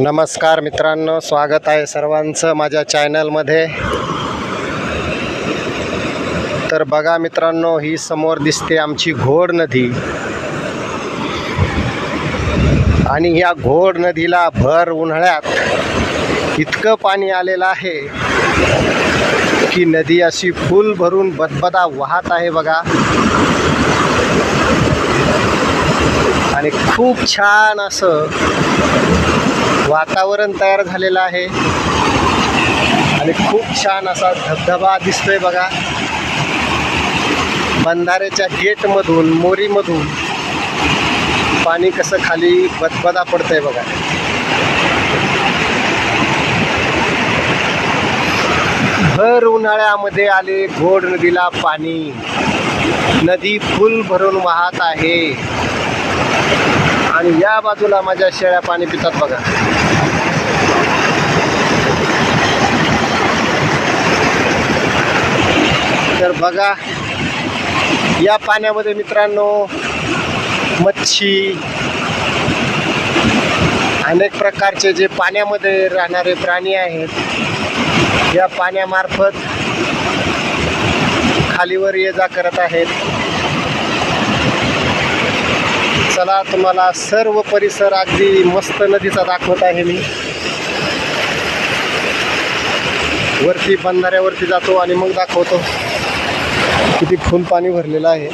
नमस्कार मित्रांनो स्वागत आहे सर्वांचं माझ्या चॅनलमध्ये. तर बघा मित्रांनो ही समोर दिसते आमची घोड नदी. आणि या घोड नदीला भर उन्हाळ्यात इतकं पाणी आलेलं आहे की नदी अशी फुल भरून बदबदा वाहत आहे बघा. आणि खूप छान असं वातावरण तयार झालेलं आहे. आणि खूप छान असा धबधबा दिसतोय बघा. बंधाऱ्याच्या गेटमधून मोरीमधून पाणी कसं खाली बदबदा पडतंय बघा. भर उन्हाळ्यामध्ये आले घोड नदीला पाणी. नदी फुल भरून वाहत आहे. आणि या बाजूला माझ्या शेळ्या पाणी पितात बघा. तर बघा या पाण्यामध्ये मित्रांनो मच्छी अनेक प्रकारचे जे पाण्यामध्ये राहणारे प्राणी आहेत या पाण्यामार्फत खालीवर ये जा करत आहेत. चला तुम्हाला सर्व परिसर अगदी मस्त नदीचा दाखवत आहे मी. वरती बंधाऱ्यावरती जातो आणि मग दाखवतो किती फुल पाणी भरलेलं आहे.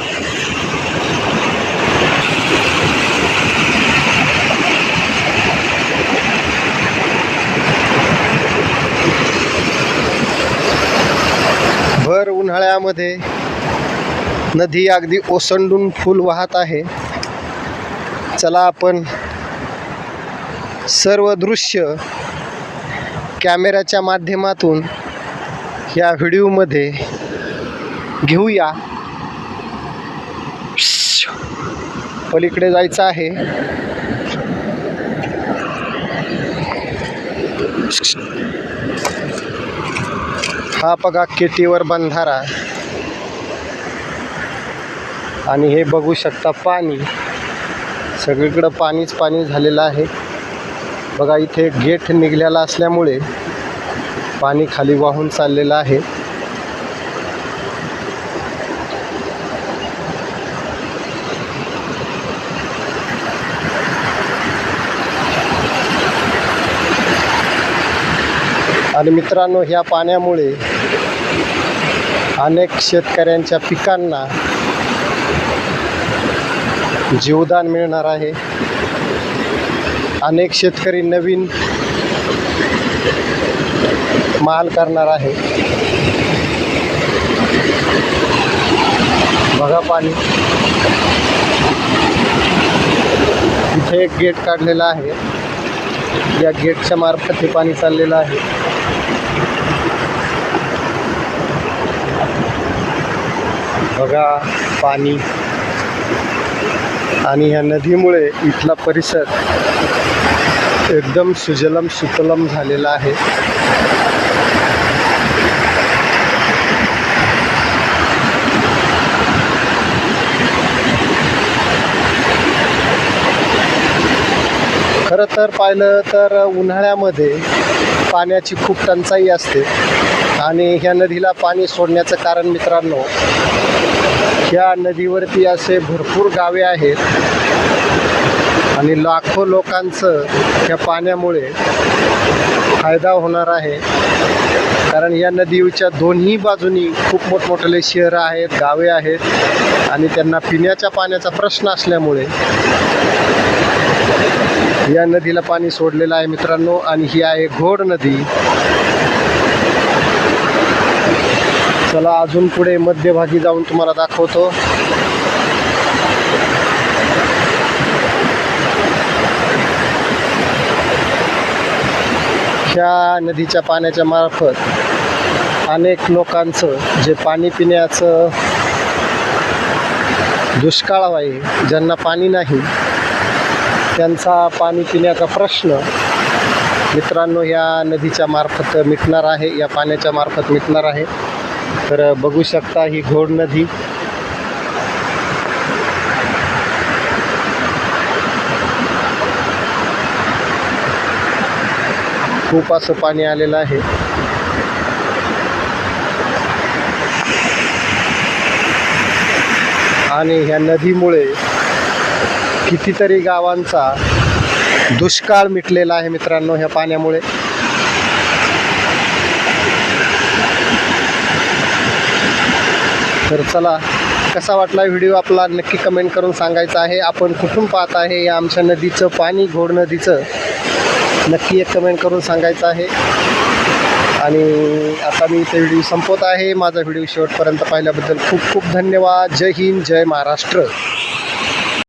भर उन्हाळ्यामध्ये नदी अगदी ओसंडून फुल वाहत आहे. चला आपण सर्व दृश्य कॅमेऱ्याच्या माध्यमातून या व्हिडिओमध्ये घेऊया. पलीकडे जायचं आहे. हा बघा केटीवर बंधारा. आणि हे बघू शकता पाणी. सगळीकडं पाणीच पाणी झालेलं आहे. बघा इथे गेट निघलेला असल्यामुळे पाणी खाली वाहून चाललेलं आहे. आणि मित्रांनो ह्या पाण्यामुळे अनेक शेतकऱ्यांच्या पिकांना जीवदान मिळणार आहे. अनेक शेतकरी नवीन माल करणार आहे. बघा पाणी. इथे एक गेट काढलेला आहे. या गेटच्या मार्फत हे पाणी चाललेलं आहे. बघा पाणी. आणि ह्या नदीमुळे इथला परिसर एकदम सुजलम सुतलम झालेला आहे. खरं तर पाहिलं तर उन्हाळ्यामध्ये पाण्याची खूप टंचाई असते आणि ह्या नदीला पाणी सोडण्याचं कारण मित्रांनो ह्या नदीवरती असे भरपूर गावे आहेत. आणि लाखो लोकांचं या पाण्यामुळे फायदा होणार आहे. कारण या नदीच्या दोन्ही बाजूनी खूप मोठमोठे शहरं आहेत गावे आहेत. आणि त्यांना पिण्याच्या पाण्याचा प्रश्न असल्यामुळे या नदीला पाणी सोडलेलं आहे मित्रांनो. आणि ही आहे घोड नदी. चला अजून पुढे मध्यभागी जाऊन तुम्हाला दाखवतो. ह्या नदीच्या पाण्याच्या मार्फत अनेक लोकांचं जे पाणी पिण्याचं दुष्काळ आहे ज्यांना पाणी नाही त्यांचा पाणी पिण्याचा प्रश्न मित्रांनो या नदीच्या मार्फत मिटणार आहे या पाण्याच्या मार्फत मिटणार आहे. तर बघू शकता ही घोड नदी. खूप असं पाणी आलेलं आहे. आणि ह्या नदीमुळे कितीतरी गावांचा दुष्काळ मिटलेला आहे मित्रांनो ह्या पाण्यामुळे. तर चला कसा वाटला व्हिडिओ आपला? नक्की कमेंट करून सांगायचा आहे. आपण कुठून पाहत आहे? या आमच्या नदीचं पाणी घोड नदीचं. नक्की एक कमेंट करून सांगायचं आहे. आणि आता मी इथे व्हिडिओ संपवत आहे. माझा व्हिडिओ शेवटपर्यंत पाहिल्याबद्दल खूप खूप धन्यवाद. जय हिंद जय महाराष्ट्र.